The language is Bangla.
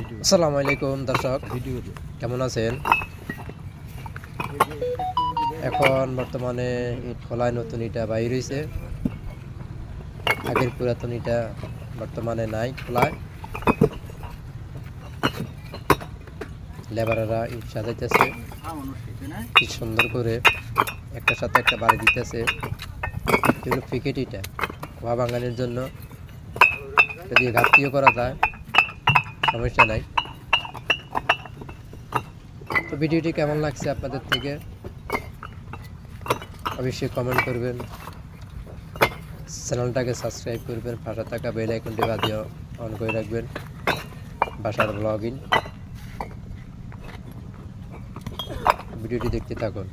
আসসালামু আলাইকুম দর্শক, কেমন আছেন? এখন বর্তমানে ইট খোলায় নতুন ইটা বাইর হয়েছে আগের পুরাতন ইটা বর্তমানে নাই খোলায়। লেবাররা ইট সাজাইতেছে। কি সুন্দর করে একটা সাথে একটা বাড়ি দিতেছে। ক্রিকেট ইটা। বাঙালির জন্য যদি ঘাটতিও করা যায়। সমস্যা নাই। তো ভিডিওটি কেমন লাগছে আপনাদের থেকে? অবশ্যই কমেন্ট করবেন। চ্যানেলটাকে সাবস্ক্রাইব করবেন, পাশে থাকা বেল আইকনটি বাজিয়ে অন করে রাখবেন। বাসার ব্লগ ইন ভিডিওটি দেখতে থাকুন।